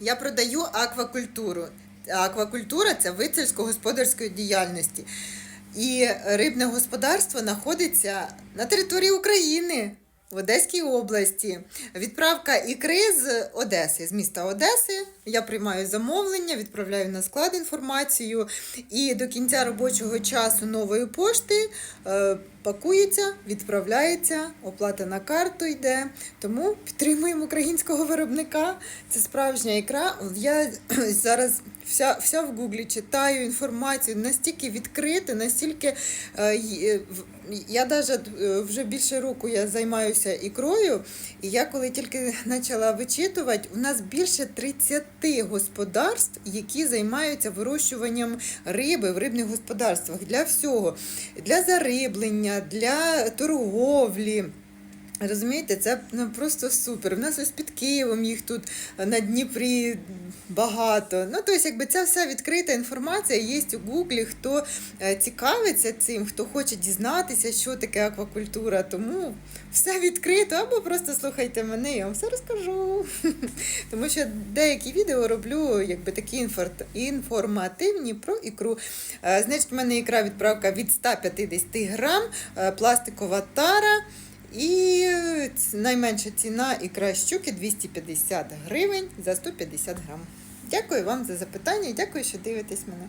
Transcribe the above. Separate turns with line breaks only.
Я продаю аквакультуру. Аквакультура це вид сільськогосподарської діяльності. І рибне господарство знаходиться на території України. В Одеській області відправка ікри з Одеси, з міста Одеси. Я приймаю замовлення, відправляю на склад інформацію. І до кінця робочого часу нової пошти е, пакується, відправляється, оплата на карту йде. Тому підтримуємо українського виробника. Це справжня ікра. Я зараз вся, вся в гуглі читаю інформацію настільки відкрита, настільки е, е, я навіть вже більше року я займаюся ікрою, і я коли тільки почала вичитувати, у нас більше 30 господарств, які займаються вирощуванням риби в рибних господарствах для всього, для зариблення, для торговлі. Розумієте, це ну, просто супер. У нас ось під Києвом їх тут на Дніпрі багато. Ну, тобто, якби ця вся відкрита інформація є у Гуглі, хто е, цікавиться цим, хто хоче дізнатися, що таке аквакультура. Тому все відкрито, або просто слухайте мене, я вам все розкажу. Тому що деякі відео роблю якби такі інформативні про ікру. Е, Значить, в мене ікра відправка від 150 грам, е, пластикова тара. І найменша ціна ікра щуки 250 гривень за 150 грам. Дякую вам за запитання дякую, що дивитесь мене.